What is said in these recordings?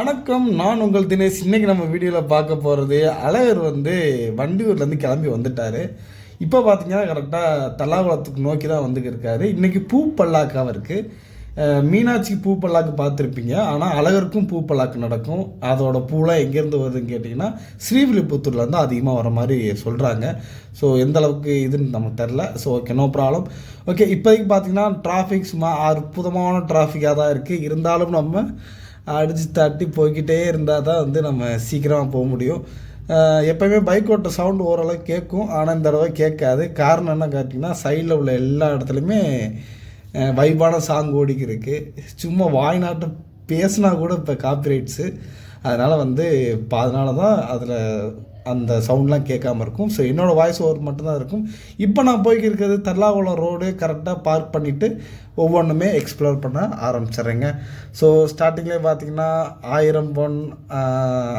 வணக்கம் நான் உங்கள் தினேஷ். இன்றைக்கி நம்ம வீடியோவில் பார்க்க போகிறது அழகர் வந்து வண்டியூர்லேருந்து கிளம்பி வந்துட்டார். இப்போ பார்த்தீங்கன்னா கரெக்டாக தல்லாகுளத்துக்கு நோக்கி தான் வந்துக்கிருக்காரு. இன்றைக்கி பூ பல்லாக்கு அவருக்கு மீனாட்சி பூ பல்லாக்கு பார்த்துருப்பீங்க. ஆனால் அழகருக்கும் பூ பல்லாக்கு நடக்கும். அதோட பூலாம் எங்கேருந்து வருதுன்னு கேட்டிங்கன்னா ஸ்ரீவில்லிபுத்தூர்லேருந்து அதிகமாக வர மாதிரி சொல்கிறாங்க ஸோ எந்த அளவுக்கு இதுன்னு நமக்கு தெரில so okay no problem okay இப்போதைக்கு பார்த்தீங்கன்னா டிராஃபிக் சும்மா அற்புதமான டிராஃபிக்காக தான் இருக்குது இருந்தாலும் நம்ம அடித்து தட்டி போய்கிட்டே இருந்தால் தான் வந்து நம்ம சீக்கிரமாக போக முடியும். எப்போயுமே பைக் ஓட்ட சவுண்டு ஓரளவுக்கு கேட்கும். ஆனால் இந்த தடவை கேட்காது. காரணம் என்ன கேட்டிங்கன்னா சைடில் உள்ள எல்லா இடத்துலையுமே வைபான சாங் ஓடிக்கு இருக்கு சும்மா வாய்நாட்டம் பேசினா கூட இப்போ காப்பிரைட்ஸு அதனால் வந்து இப்போ அதனால தான் அதில் அந்த சவுண்ட்லாம் கேட்காம இருக்கும். ஸோ என்னோடய வாய்ஸ் ஓவர் மட்டும்தான் இருக்கும். இப்போ நான் போய்க்கு இருக்கிறது தர்லாகுளம் ரோடு கரெக்டாக பார்க் பண்ணிவிட்டு ஒவ்வொன்றுமே எக்ஸ்ப்ளோர் பண்ண ஆரம்பிச்சிடுறேங்க. ஸோ ஸ்டார்டிங்லேயே பார்த்தீங்கன்னா ஆயிரம் பொன்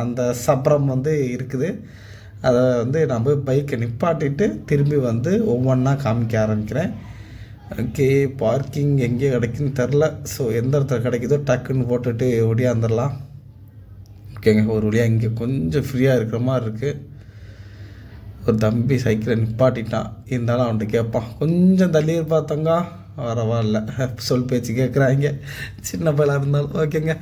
அந்த சப்ரம் வந்து இருக்குது. அதை வந்து நான் போய் பைக்கை நிப்பாட்டிட்டு திரும்பி வந்து ஒவ்வொன்றா காமிக்க ஆரம்பிக்கிறேன். ஓகே பார்க்கிங் எங்கே கிடைக்குன்னு தெரில. ஸோ எந்த இடத்துல கிடைக்குதோ டக்குன்னு போட்டுட்டு ஒடியாந்துடலாம் ஓகேங்க ஒரு வழியாக இங்கே கொஞ்சம் ஃப்ரீயாக இருக்கிற மாதிரி இருக்குது ஒரு தம்பி சைக்கிளை நிப்பாட்டிட்டான். இருந்தாலும் அவன்கிட்ட கேட்பான் கொஞ்சம் தள்ளி பார்த்தாங்க பரவாயில்ல. சொல் பேச்சு கேட்குறாங்க சின்ன பையலாக இருந்தாலும் ஓகேங்க.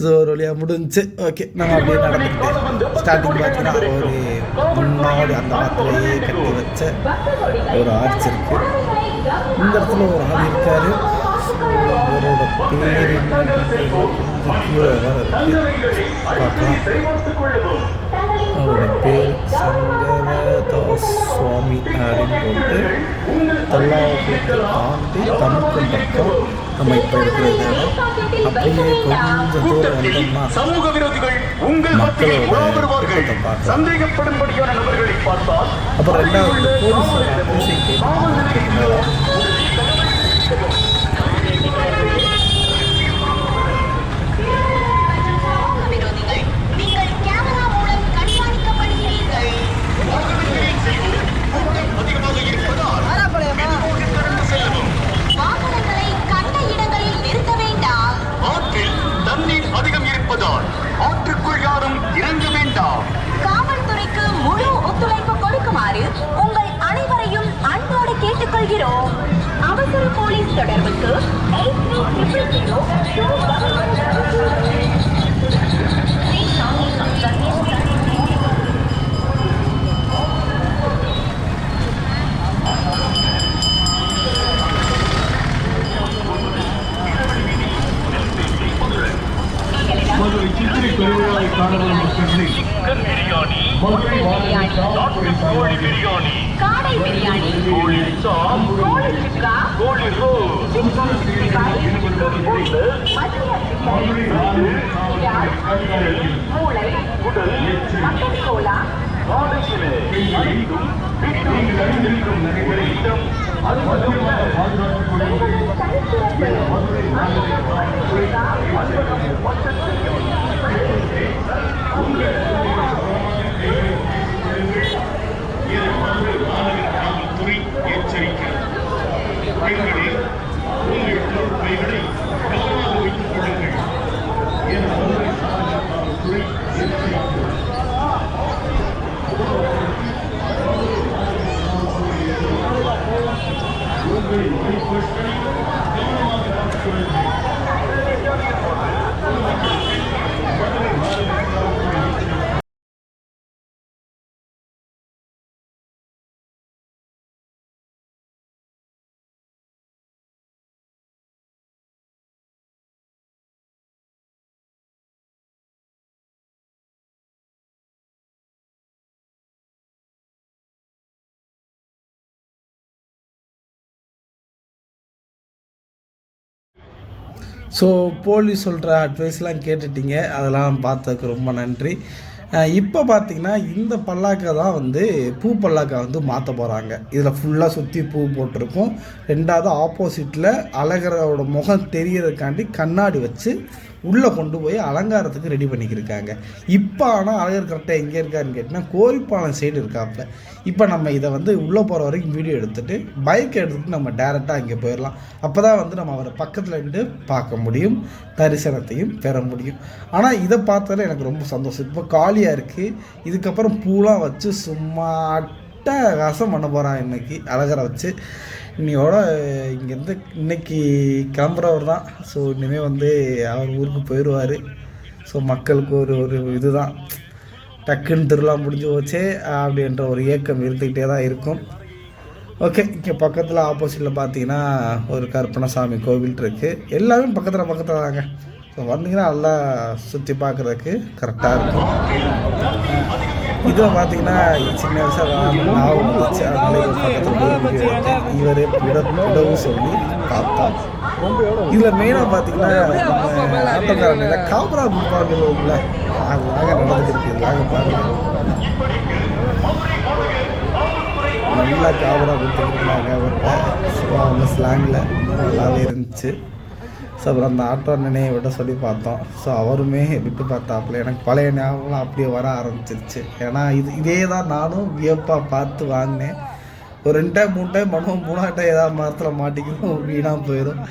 ஸோ ஒரு வழியாக முடிஞ்சு. ஓகே நம்ம அப்படியே நடந்துக்கிட்டு ஸ்டார்டிங் பார்த்தீங்கன்னா ஒரு முன்னாடி அந்த ஆற்றுலையே கட்டி வச்ச ஒரு ஆர்ச் இருக்கு. இந்த இடத்துல ஒரு ஆள் இருக்காரு. அவரோட பேர் அவரோட பேர் சங்கரதாஸ் சுவாமி அப்படின்னு போட்டு தல்லாவட்டத்தை தாண்டி தமிழ்க்கும் பக்கம் நம்ம இப்போ இருக்கிறது அப்படியே கொஞ்சம் தூரம் வந்தோம்னா சமூக விரோதிகள் உங்கள் மத்தியில் மக்களோட சந்தேகப்படும்படியான நபர்களை பார்த்தால் அப்புறம் ரெண்டாவது police So police சொல்கிற அட்வைஸ்லாம் கேட்டுட்டீங்க. அதெல்லாம் பார்த்ததுக்கு ரொம்ப நன்றி. இப்போ பார்த்தீங்கன்னா இந்த பல்லாக்கை தான் வந்து பூ பல்லாக்கை வந்து மாற்ற போகிறாங்க இதில் ஃபுல்லாக சுற்றி பூ போட்டிருக்கும். ரெண்டாவது ஆப்போசிட்டில் அழகரோட முகம் தெரியறதுக்காண்டி கண்ணாடி வச்சு உள்ளே கொண்டு போய் அலங்காரத்துக்கு ரெடி பண்ணிக்கிருக்காங்க. இப்போ ஆனால் அழகர் கரெக்டாக எங்கே இருக்காருன்னு கேட்டிங்கன்னா கோரிப்பாளையம் சைடு இருக்காப்புல. இப்போ நம்ம இதை வந்து உள்ளே போகிற வரைக்கும் வீடியோ எடுத்துகிட்டு பைக் எடுத்துகிட்டு நம்ம டேரெக்டாக அங்கே போயிடலாம். அப்போ தான் வந்து நம்ம அவரை பக்கத்தில் இருந்து பார்க்க முடியும் தரிசனத்தையும் பெற முடியும். ஆனால் இதை பார்த்தாலே எனக்கு ரொம்ப சந்தோஷம். இப்போ காலியாக இருக்குது இதுக்கப்புறம் பூலாம் வச்சு சும்மா அட்டகாசம் பண்ண போகிறான் இன்றைக்கி அழகரை வச்சு. இன்னையோட இங்கேருந்து இன்னைக்கு கிளம்புறவர் தான். ஸோ இனிமேல் வந்து அவர் ஊருக்கு போயிடுவார் ஸோ மக்களுக்கு ஒரு ஒரு இதுதான். டக்குன்னு திருவிழா முடிஞ்சு போச்சே அப்படின்ற ஒரு ஏக்கம் இருந்துக்கிட்டே தான் இருக்கும். ஓகே இங்கே பக்கத்தில் ஆப்போசிட்டில் பார்த்தீங்கன்னா ஒரு கருப்பணசாமி கோவில் இருக்குது எல்லாமே பக்கத்தில் பக்கத்தில் தாங்க. ஸோ வந்தீங்கன்னா நல்லா சுற்றி பார்க்குறதுக்கு கரெக்டாக இருக்கும். இதில் பார்த்தீங்கன்னா சின்ன வயசாக ஞாபகம் வந்துச்சு. இவர் பக்கத்தில் இவரே பிட சொல்லி பார்த்தோம் இதில் மெயினாக பார்த்தீங்கன்னா நம்ம ஆட்டோக்காரங்க காபரா கொடுப்பாங்கல்ல அதுதாங்க நடந்துருக்கு இதுதாங்க பாருங்க. நல்லா காபரா கொடுத்துருந்தாங்க அவர்கிட்ட ஸோ அவங்க ஸ்லாங்கில் நல்லாவே இருந்துச்சு. ஸோ அப்புறம் அந்த ஆட்டோ அண்ணனே விட சொல்லி பார்த்தோம். ஸோ அவருமே விட்டு பார்த்தாப்புல. எனக்கு பழைய ஞாபகம் அப்படியே வர ஆரம்பிச்சிருச்சு. ஏன்னா இது இதே தான் நானும் வியப்பாக பார்த்து வாங்கினேன். ஒரு ரெண்டு டைம் மூணு டைம் பண்ணுவோம். மூணாவது டைம் ஏதாவது மரத்தில் மாட்டிக்கணும் வீணாக போயிடும்.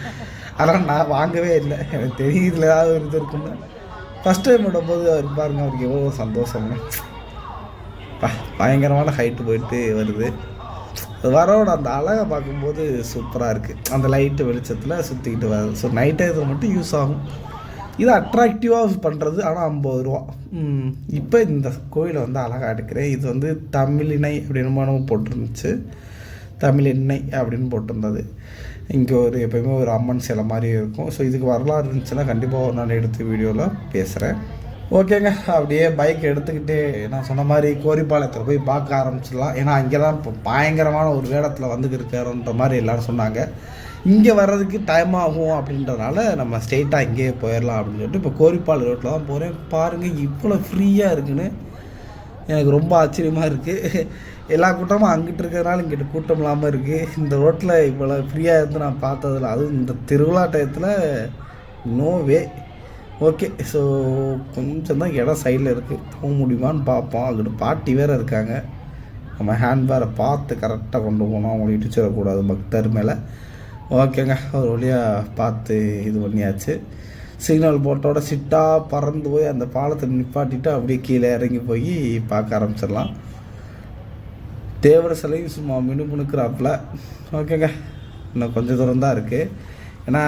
ஆனால் நான் வாங்கவே இல்லை. எனக்கு தெரியும் இதில் ஏதாவது ஒரு இது இருக்குன்னு ஃபஸ்ட் டைம் விடும்போது அவர் பாருங்க அவருக்கு எவ்வளோ சந்தோஷம்னு. பயங்கரமான ஹைட்டு போயிட்டு வருது. வரோட அந்த அழகை பார்க்கும்போது சூப்பராக இருக்குது அந்த லைட்டு வெளிச்சத்தில் சுற்றிக்கிட்டு வர ஸோ நைட் இது மட்டும் யூஸ் ஆகும். இது அட்ராக்டிவாக பண்ணுறது ஆனால் ஐம்பது ரூபா. இப்போ இந்த கோயிலை வந்து அழகாக எடுக்கிறேன். இது வந்து தமிழினை அப்படின்னு மனம் போட்டிருந்துச்சு. எண்ணெய் அப்படின்னு போட்டிருந்தது. இங்கே ஒரு எப்பயுமே ஒரு அம்மன் சிலை மாதிரி இருக்கும். ஸோ இதுக்கு வரலாறு இருந்துச்சுன்னா கண்டிப்பாக ஒரு நாள் எடுத்து வீடியோவில் பேசுகிறேன் ஓகேங்க அப்படியே பைக் எடுத்துக்கிட்டு நான் சொன்ன மாதிரி கோரிப்பாளையத்தில் போய் பார்க்க ஆரம்பிச்சிடலாம். ஏன்னா அங்கே தான் இப்போ பயங்கரமான ஒரு வேடத்தில் வந்துக்கிருக்காருன்ற மாதிரி எல்லோரும் சொன்னாங்க. இங்கே வர்றதுக்கு டைம் ஆகும் அப்படின்றனால நம்ம ஸ்ட்ரெயிட்டாக இங்கேயே போயிடலாம் அப்படின்னு சொல்லிட்டு இப்போ கோரிப்பாளையம் ரோட்டில் தான் போகிறேன் பாருங்கள் இவ்வளோ ஃப்ரீயாக இருக்குன்னு எனக்கு ரொம்ப ஆச்சரியமாக இருக்குது எல்லா கூட்டமும் அங்கிட்டு இருக்கிறதுனால இங்கிட்ட கூட்டம் இல்லாமல் இருக்குது இந்த ரோட்டில் இவ்வளோ ஃப்ரீயாக இருந்து நான் பார்த்ததில்ல அதுவும் இந்த திருவிழா டயத்தில் நோ வே ஓகே ஸோ கொஞ்சம் தான் இடம் சைடில் இருக்குது போக முடியுமான்னு பார்ப்போம். அங்கிட்டு பாட்டி வேறு இருக்காங்க. நம்ம ஹேண்ட்பேரை பார்த்து கரெக்டாக கொண்டு போகணும். அவங்களை இடிச்சிடக்கூடாது பக்தர் மேலே. ஓகேங்க ஒரு வழியாக பார்த்து இது பண்ணியாச்சு. சிக்னல் போட்டோட சிட்டாக பறந்து போய் அந்த பாலத்தை நிப்பாட்டிட்டு அப்படியே கீழே இறங்கி போய் பார்க்க ஆரம்பிச்சிடலாம். தேவர சிலையும் சும்மா மினுமுணுக்கிறாப்புல ஓகேங்க இன்னும் கொஞ்சம் தூரம் தான் இருக்குது ஏன்னா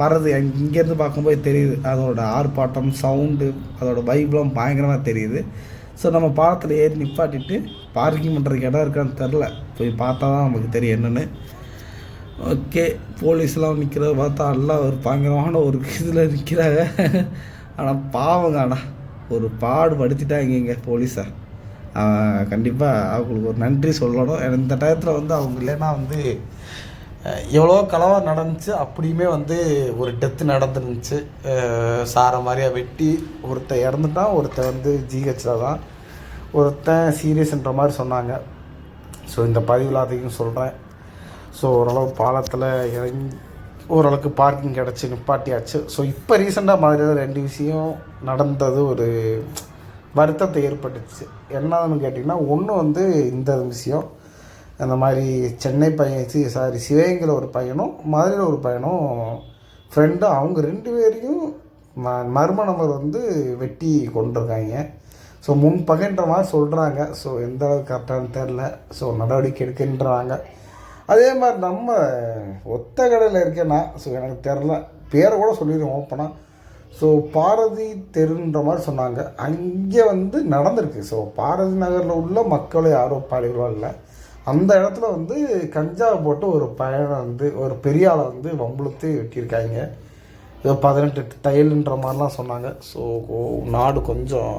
வர்றது இங்கேருந்து பார்க்கும்போது தெரியுது. அதோட ஆர்ப்பாட்டம் சவுண்டு அதோடய வைப்லாம் பயங்கரமாக தெரியுது. ஸோ நம்ம பாலத்தில் ஏறி நிப்பாட்டிட்டு பார்க்கிங் பண்ணுறதுக்கு இடம் இருக்கான்னு தெரில போய் பார்த்தா தான் நமக்கு தெரியும் என்னென்னு. ஓகே போலீஸ்லாம் நிற்கிறத பார்த்தா எல்லாம் ஒரு பயங்கரமான ஒரு இதில் நிற்கிறாங்க ஆனால் பாவங்க ஆனால் ஒரு பாடு படுத்திட்டாங்க இங்கே போலீஸை கண்டிப்பாக அவங்களுக்கு ஒரு நன்றி சொல்லணும். இந்த டயத்தில் வந்து அவங்க இல்லைன்னா வந்து எவ்வளோ கலவாக நடந்துச்சு. அப்படியுமே வந்து ஒரு டெத்து நடந்துருந்துச்சு. சாரை மாதிரியா வெட்டி ஒருத்தன் இறந்துட்டான் ஒருத்தன் வந்து ஜிஹெச்சில் தான். ஒருத்தன் சீரியஸ்ன்ற மாதிரி சொன்னாங்க. ஸோ இந்த பதிவில் அதையும் சொல்கிறேன் ஸோ ஓரளவு பாலத்தில் இறங்கி ஓரளவுக்கு பார்க்கிங் கிடச்சி நிப்பாட்டியாச்சு. ஸோ இப்போ ரீசெண்டாக மாதிரி ரெண்டு விஷயம் நடந்தது ஒரு வருத்தத்தை ஏற்பட்டுச்சு. என்னன்னு கேட்டிங்கன்னா ஒன்று வந்து இந்த விஷயம். அந்த மாதிரி சென்னை பையன் சி சாரி சிவகங்கையில் ஒரு பையனும் மதுரையில் ஒரு பையனும் ஃப்ரெண்டு அவங்க ரெண்டு பேரையும் ம மர்ம நபர் வந்து வெட்டி கொண்டிருக்காங்க ஸோ முன் பகைன்ற மாதிரி சொல்கிறாங்க ஸோ எந்த அளவுக்கு கரெக்டானு தெரில ஸோ நடவடிக்கை எடுக்கின்றாங்க. அதே மாதிரி நம்ம ஒத்த கடையில் இருக்கேன்னா ஸோ எனக்கு தெரில பேரை கூட சொல்லிடுவோம் ஓப்பனாக ஸோ பாரதி தெருன்ற மாதிரி சொன்னாங்க. அங்கே வந்து நடந்திருக்கு. ஸோ பாரதி நகரில் உள்ள மக்கள் யாரும் பாடிகளோ இல்லை. அந்த இடத்துல வந்து கஞ்சா போட்டு ஒரு பையனை வந்து ஒரு பெரிய ஆளை வந்து வம்புழுத்து வெட்டியிருக்காங்க. ஏதோ பதினெட்டு தையல்ன்ற மாதிரிலாம் சொன்னாங்க. ஸோ நாடு கொஞ்சம்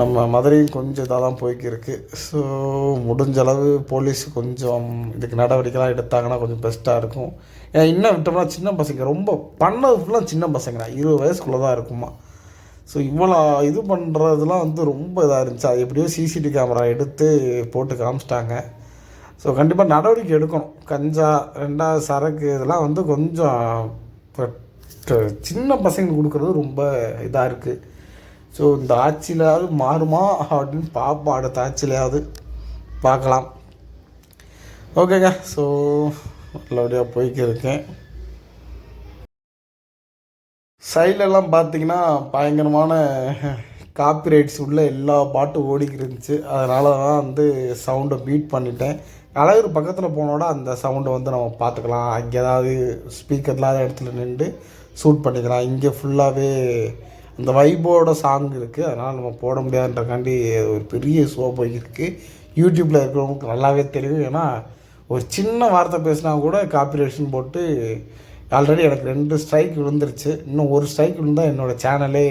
நம்ம மதுரையும் கொஞ்சம் இதாக தான் போய்க்கிருக்கு. ஸோ முடிஞ்ச அளவு போலீஸ் கொஞ்சம் இதுக்கு நடவடிக்கைலாம் எடுத்தாங்கன்னா கொஞ்சம் பெஸ்ட்டாக இருக்கும். ஏன்னா இன்னும் விட்டோம்னா சின்ன பசங்க ரொம்ப பண்ணது ஃபுல்லாக சின்ன பசங்க தான். இருபது வயசுக்குள்ளே தான் இருக்குமா. ஸோ இவ்வளோ இது பண்ணுறதுலாம் வந்து ரொம்ப இதாக இருந்துச்சு. அது எப்படியோ சிசிடிவி கேமரா எடுத்து போட்டு காமிச்சிட்டாங்க. ஸோ கண்டிப்பாக நடவடிக்கை எடுக்கணும். கஞ்சா ரெண்டாவது சரக்கு இதெல்லாம் வந்து கொஞ்சம் சின்ன பசங்களுக்கு கொடுக்குறது ரொம்ப இதாக இருக்குது ஸோ இந்த ஆட்சியிலாவது மாறுமா அப்படின்னு பார்ப்போம் அடுத்த ஆட்சியிலையாவது பார்க்கலாம் ஓகேங்க ஸோ நல்லபடியாக போய்க்கு இருக்கேன். சைட்லலாம் பார்த்தீங்கன்னா பயங்கரமான காப்பிரைட்ஸ் உள்ள எல்லா பாட்டும் ஓடிக்கிட்டு இருந்துச்சு. அதனால தான் வந்து சவுண்டை பீட் பண்ணிட்டேன். அழகர் பக்கத்தில் போனோட அந்த சவுண்டை வந்து நம்ம பார்த்துக்கலாம் அங்கே ஏதாவது ஸ்பீக்கர் இல்லாத இடத்துல நின்று ஷூட் பண்ணிக்கலாம். இங்கே ஃபுல்லாகவே அந்த வைபோட சாங் இருக்குது அதனால் நம்ம போட முடியாதுன்றக்காண்டி ஒரு பெரிய ஷோ இருக்குது யூடியூப்பில் இருக்கிறவங்களுக்கு நல்லாவே தெரியும். ஏன்னா ஒரு சின்ன வார்த்தை பேசினா கூட காப்பிரேஷன் போட்டு ஆல்ரெடி எனக்கு ரெண்டு ஸ்ட்ரைக் விழுந்துருச்சு. இன்னும் ஒரு ஸ்ட்ரைக் விழுந்தால் என்னோடய சேனலே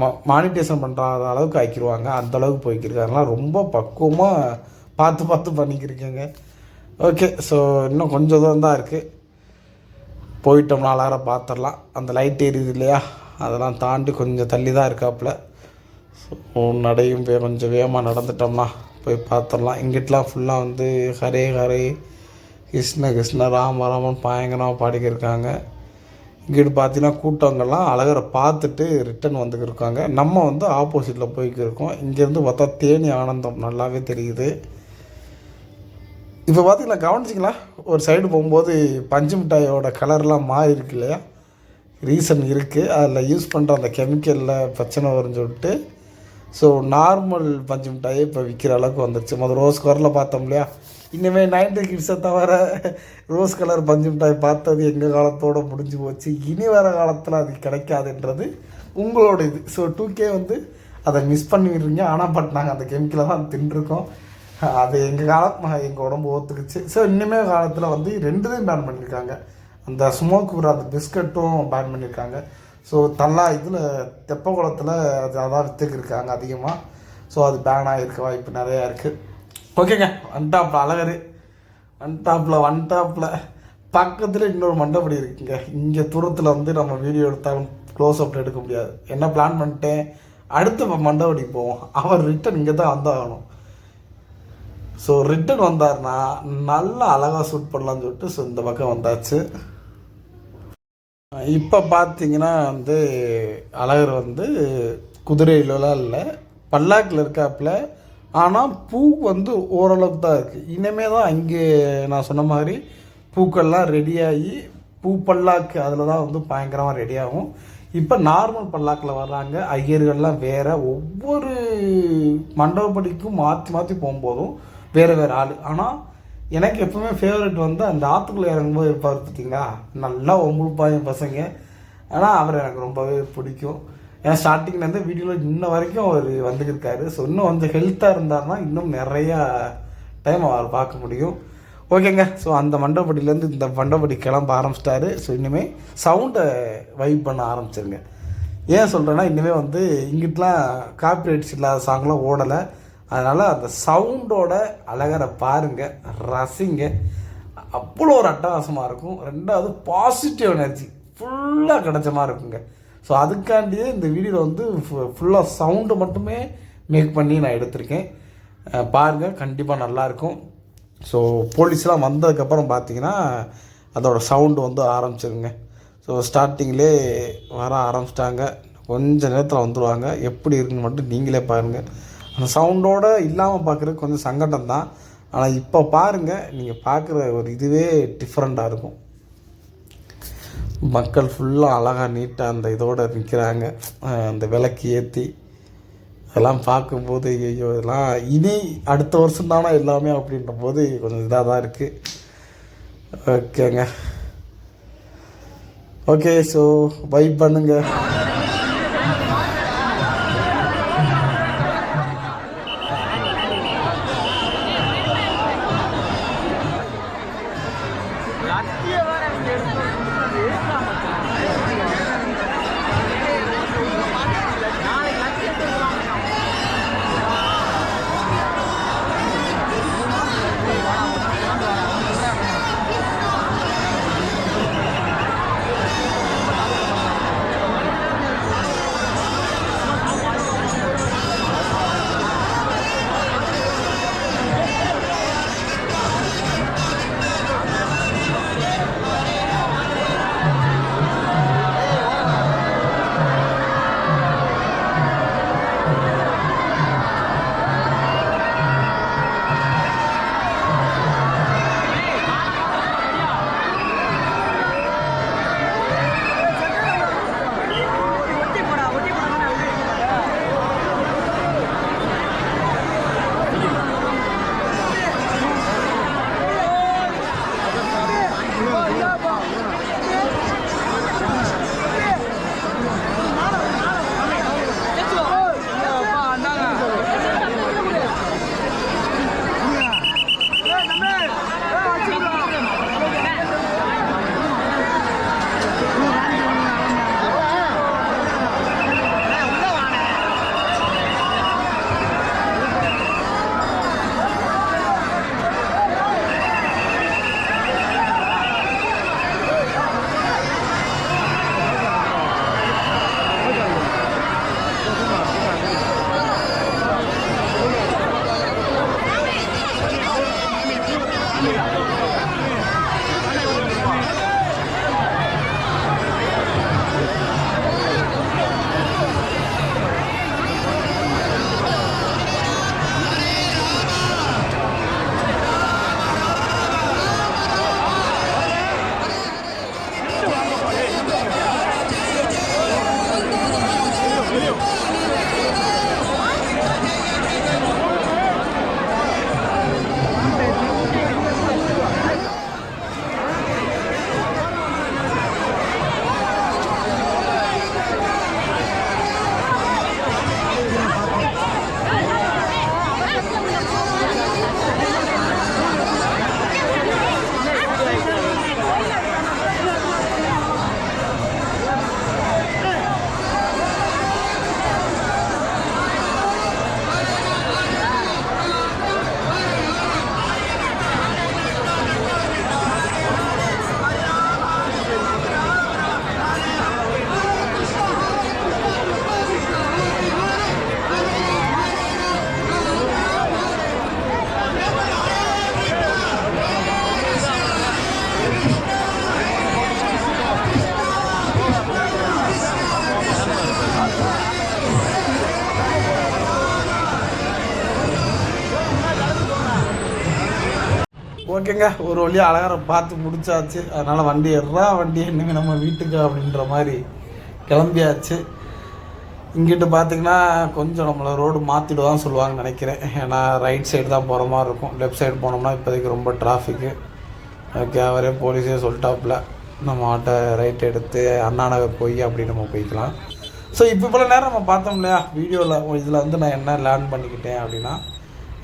மா மானிட்டேஷன் பண்ணுற அளவுக்கு ஆக்கிடுவாங்க அந்த அளவுக்கு போய்க்கிருக்கு. அதனால் ரொம்ப பக்குவமாக பார்த்து பார்த்து பண்ணிக்கிருக்கேங்க. ஓகே ஸோ இன்னும் கொஞ்சம் தூரம் தான் இருக்குது போயிட்டோம் நாலாயிரம் பார்த்துடலாம் அந்த லைட் எரியுது இல்லையா? அதெல்லாம் தாண்டி கொஞ்சம் தள்ளி தான் இருக்காப்புல. ஸோ நடையும் கொஞ்சம் வேகமாக நடந்துட்டோம்னா போய் பார்த்துடலாம் இங்கிட்டலாம் ஃபுல்லாக வந்து ஹரே ஹரே கிருஷ்ண கிருஷ்ண ராம ராமன் பயங்கரமாக பாடிக்கிருக்காங்க. இங்கிட்டு பார்த்தீங்கன்னா கூட்டங்கள்லாம் அழகரை பார்த்துட்டு ரிட்டன் வந்துக்கிருக்காங்க. நம்ம வந்து ஆப்போசிட்டில் போய்க்கிருக்கோம். இங்கேருந்து பார்த்தா தேனி ஆனந்தம் நல்லாவே தெரியுது. இப்போ பார்த்தீங்கன்னா கவனிச்சிங்களா? ஒரு சைடு போகும்போது பஞ்சு மிட்டாயோட கலர்லாம் மாறி இருக்கு இல்லையா? ரீசன் இருக்குது அதில் யூஸ் பண்ணுற அந்த கெமிக்கலில் பிரச்சனை வரும்னு சொல்லிட்டு ஸோ நார்மல் பஞ்சு மிட்டாயே இப்போ விற்கிற அளவுக்கு வந்துருச்சு. முதல் ரோஸ் கலரில் பார்த்தோம் இல்லையா? இனிமேல் நைன்டி கிட்ஸை தவிர ரோஸ் கலர் பஞ்சு மிட்டாய் பார்த்தது எங்கள் காலத்தோட முடிஞ்சு போச்சு. இனி வர காலத்தில் அது கிடைக்காதுன்றது உங்களோட இது ஸோ டூ கே வந்து அதை மிஸ் பண்ணிடுறீங்க. ஆனால் பட் நாங்கள் அந்த கெமிக்கலை தான் தின்றுருக்கோம். அது எங்கள் காலம் எங்கள் உடம்பு ஒத்துக்குச்சு. ஸோ இனிமேல் காலத்தில் வந்து ரெண்டுதையும் பேன் பண்ணியிருக்காங்க அந்த ஸ்மோக் அந்த பிஸ்கட்டும் பேன் பண்ணியிருக்காங்க ஸோ தல்லா இதில் தெப்பக்குளத்தில் அது அதான் விற்றுக்கிருக்காங்க அதிகமாக ஸோ அது பேன் ஆகிருக்க வாய்ப்பு நிறையா இருக்குது ஓகேங்க. ஒன் டாப்பில் அழகரு. ஒன் டாப்பில் ஒன் டாப்பில் பக்கத்தில் இன்னொரு மண்டபடி இருக்குங்க. இங்கே தூரத்தில் வந்து நம்ம வீடியோ எடுத்தாலும் க்ளோஸ் அப் எடுக்க முடியாது. என்ன பிளான் பண்ணிட்டேன்? அடுத்த மண்டபடிக்கு போவோம். அவர் ரிட்டன் இங்கே தான் வந்தாகணும். ஸோ ரிட்டன் வந்தார்னா நல்லா அழகாக ஷூட் பண்ணலாம்னு சொல்லிட்டு ஸோ இந்த பக்கம் வந்தாச்சு. இப்போ பார்த்தீங்கன்னா வந்து அழகர் வந்து குதிரையிலலாம் இல்லை பல்லாக்கில் இருக்காப்புல. ஆனால் பூ வந்து ஓரளவுக்கு தான் இருக்குது இனிமே தான் அங்கே நான் சொன்ன மாதிரி பூக்கள்லாம் ரெடியாகி பூ பல்லாக்கு அதில் தான் வந்து பயங்கரமாக ரெடி ஆகும். இப்போ நார்மல் பல்லாக்கில் வர்றாங்க. ஐயர்கள்லாம் வேறு ஒவ்வொரு மண்டபப்படிக்கும் மாற்றி மாற்றி போகும்போதும் வேறு வேறு ஆள். ஆனால் எனக்கு எப்பவுமே ஃபேவரட் வந்து அந்த ஆற்றுக்குள்ளே இறங்கும்போது இருப்பார் பார்த்தீங்களா நல்லா ஒம்புழுப்பாங்க பசங்க. ஆனால் அவர் எனக்கு ரொம்பவே பிடிக்கும். ஏன்னா ஸ்டார்டிங்லேருந்து வீடியோவில் இன்ன வரைக்கும் அவர் வந்துருக்காரு ஸோ இன்னும் வந்து ஹெல்த்தாக இருந்தாருன்னா இன்னும் நிறையா டைம் அவர் பார்க்க முடியும். ஓகேங்க ஸோ அந்த மண்டபடியிலேருந்து இந்த மண்டபடி கிளம்ப ஆரம்பிச்சிட்டாரு. ஸோ இனிமேல் சவுண்டை வைப் பண்ண ஆரம்பிச்சிருங்க. ஏன் சொல்கிறேன்னா இனிமேல் வந்து இங்கிட்டலாம் காப்பிரைட்ஸ் இல்லாத சாங்லாம் ஓடலை. அதனால் அந்த சவுண்டோட அழகரை பாருங்கள் ரசிங்க. அவ்வளோ ஒரு அட்டகாசமாக இருக்கும். ரெண்டாவது பாசிட்டிவ் எனர்ஜி ஃபுல்லாக கிடைச்ச மாதிரி இருக்குங்க. ஸோ அதுக்காண்டியே இந்த வீடியோவில் வந்து ஃபுல்லாக சவுண்டு மட்டுமே மேக் பண்ணி நான் எடுத்திருக்கேன். பாருங்கள் கண்டிப்பாக நல்லாயிருக்கும் ஸோ போலீஸ்லாம் வந்ததுக்கப்புறம் பார்த்தீங்கன்னா அதோட சவுண்டு வந்து ஆரம்பிச்சிருங்க. ஸோ ஸ்டார்டிங்லே வர ஆரம்பிச்சிட்டாங்க. கொஞ்ச நேரத்தில் வந்துடுவாங்க எப்படி இருக்குன்னு மட்டும் நீங்களே பாருங்கள் அந்த சவுண்டோடு இல்லாமல் பார்க்குறது கொஞ்சம் சங்கடம் தான் ஆனால் இப்போ பாருங்கள் நீங்கள் பார்க்குற ஒரு இதுவே டிஃப்ரெண்ட்டாக இருக்கும். மக்கள் ஃபுல்லாக அழகாக நீட்டாக அந்த இதோடு நிற்கிறாங்க அந்த விளக்கு ஏற்றி அதெல்லாம் பார்க்கும்போது ஐயோ இதெல்லாம் இனி அடுத்த வருஷம் தானே எல்லாமே அப்படின்ற போது கொஞ்சம் இதாக தான் இருக்குது ஓகேங்க. ஓகே ஸோ பை பண்ணுங்கள் ஓகேங்க ஒரு வழியாக அழகாரம் பார்த்து முடிச்சாச்சு. அதனால் வண்டி எறா வண்டி என்னங்க நம்ம வீட்டுக்கு அப்படின்ற மாதிரி கிளம்பியாச்சு. இங்கிட்டு பார்த்தீங்கன்னா கொஞ்சம் நம்மளை ரோடு மாற்றிடுதான் சொல்லுவாங்கன்னு நினைக்கிறேன். ஏன்னா ரைட் சைடு தான் போகிற மாதிரி இருக்கும். லெஃப்ட் சைடு போனோம்னா இப்போதைக்கு ரொம்ப டிராஃபிக்கு ஓகே அவரே போலீஸே சொல்லிட்டாப்புல. நம்ம ஆட்டை ரைட் எடுத்து அண்ணா நகர் போய் அப்படி நம்ம போய்க்கலாம். ஸோ இப்போ இவ்வளோ நேரம் நம்ம பார்த்தோம் இல்லையா? வீடியோவில் இதில் வந்து நான் என்ன லேர்ன் பண்ணிக்கிட்டேன் அப்படின்னா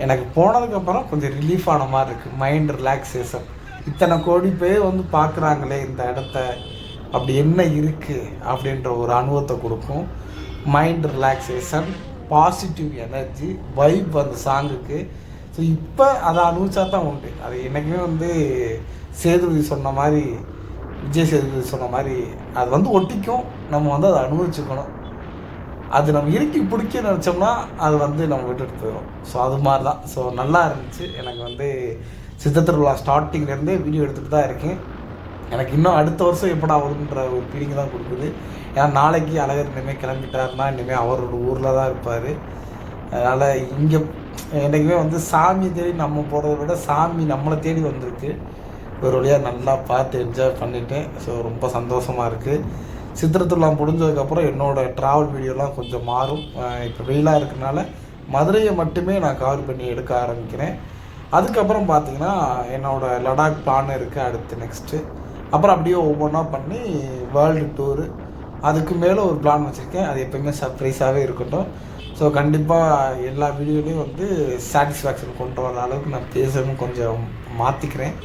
எனக்கு போனதுக்கப்புறம் கொஞ்சம் ரிலீஃப் ஆன மாதிரி இருக்குது மைண்ட் ரிலாக்ஸேஷன் இத்தனை கோடி பேர் வந்து பார்க்குறாங்களே இந்த இடத்த. அப்படி என்ன இருக்குது அப்படின்ற ஒரு அனுபவத்தை கொடுக்கும். Mind relaxation positive energy vibe அந்த சாங்குக்கு ஸோ இப்போ அதை அனுபவிச்சா தான் உண்டு. அது என்றைக்குமே வந்து சேதுபதி சொன்ன மாதிரி விஜய் சேதுபதி சொன்ன மாதிரி அது வந்து ஒட்டிக்கும். நம்ம வந்து அதை அனுபவிச்சுக்கணும். அது நம்ம இறுக்கி பிடிக்க நினச்சோம்னா அது வந்து நம்ம விட்டுட்டு போயிடும் ஸோ அது மாதிரி தான் ஸோ நல்லா இருந்துச்சு. எனக்கு வந்து சித்த திருவிழா ஸ்டார்டிங்லேருந்தே வீடியோ எடுத்துகிட்டு தான் இருக்கேன். எனக்கு இன்னும் அடுத்த வருஷம் எப்படா வருன்ற ஒரு ஃபீலிங் தான் கொடுக்குது. ஏன்னா நாளைக்கு அழகர் இனிமேல் கிளம்பிட்டாருன்னா இனிமேல் அவரோட ஊரில் தான் இருப்பார். அதனால் இங்கே என்றைக்குமே வந்து சாமி தேடி நம்ம போகிறத விட சாமி நம்மளை தேடி வந்திருக்கு. ஒரு வழியாக நல்லா பார்த்து என்ஜாய் பண்ணிட்டேன். ஸோ ரொம்ப சந்தோஷமாக இருக்குது சித்திரத்துலாம் முடிஞ்சதுக்கப்புறம் என்னோடய ட்ராவல் வீடியோலாம் கொஞ்சம் மாறும். இப்போ வெயிலாக இருக்கனால மதுரையை மட்டுமே நான் கவர் பண்ணி எடுக்க ஆரம்பிக்கிறேன். அதுக்கப்புறம் பார்த்தீங்கன்னா என்னோடய லடாக் பிளான் இருக்குது அடுத்து நெக்ஸ்ட்டு அப்புறம் அப்படியே ஒவ்வொன்றா பண்ணி வேர்ல்டு டூரு அதுக்கு மேலே ஒரு பிளான் வச்சுருக்கேன். அது எப்பயுமே சர்ப்ரைஸாகவே இருக்கட்டும். ஸோ கண்டிப்பாக எல்லா வீடியோலையும் வந்து சாட்டிஸ்ஃபேக்ஷன் கொண்டு வர அளவுக்கு நான் பேசணும் கொஞ்சம் மாற்றிக்கிறேன்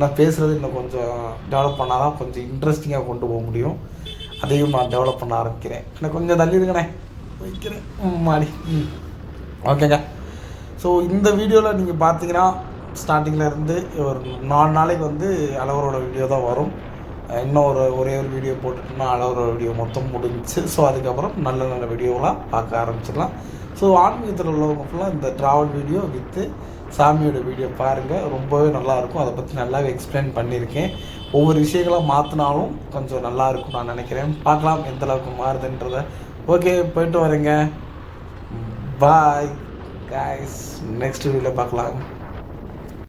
நான் பேசுகிறது இன்னும் கொஞ்சம் டெவலப் பண்ணால் தான் கொஞ்சம் இன்ட்ரெஸ்டிங்காக கொண்டு போக முடியும். அதையும் நான் டெவலப் பண்ண ஆரம்பிக்கிறேன். எனக்கு கொஞ்சம் தள்ளி இருங்கண்ணே. வைக்கிறேன். மாடி. ம். ஓகேங்க. ஸோ இந்த வீடியோவில் நீங்கள் பார்த்தீங்கன்னா ஸ்டார்டிங்கில் இருந்து ஒரு நாலு நாளைக்கு வந்து அளவரோட வீடியோ தான் வரும். இன்னும் ஒரு ஒரே ஒரு வீடியோ போட்டுட்டோம்னா அளவரோட வீடியோ மொத்தம் முடிஞ்சுச்சு. ஸோ அதுக்கப்புறம் நல்ல நல்ல வீடியோவெலாம் பார்க்க ஆரம்பிச்சிடலாம். ஸோ ஆன்மீகத்தில் உள்ளவங்க ஃபுல்லாக இந்த ட்ராவல் வீடியோ வித்து சாமியோட வீடியோ பாருங்கள் ரொம்பவே நல்லாயிருக்கும் அதை பற்றி நல்லாவே எக்ஸ்பிளைன் பண்ணியிருக்கேன். ஒவ்வொரு விஷயங்களாக மாற்றினாலும் கொஞ்சம் நல்லா இருக்கும் நான் நினைக்கிறேன். பார்க்கலாம் எந்த அளவுக்கு மாறுதுன்றதை. ஓகே போயிட்டு வரேங்க. பாய் காய்ஸ் நெக்ஸ்ட் வீடியோவில் பார்க்கலாம்.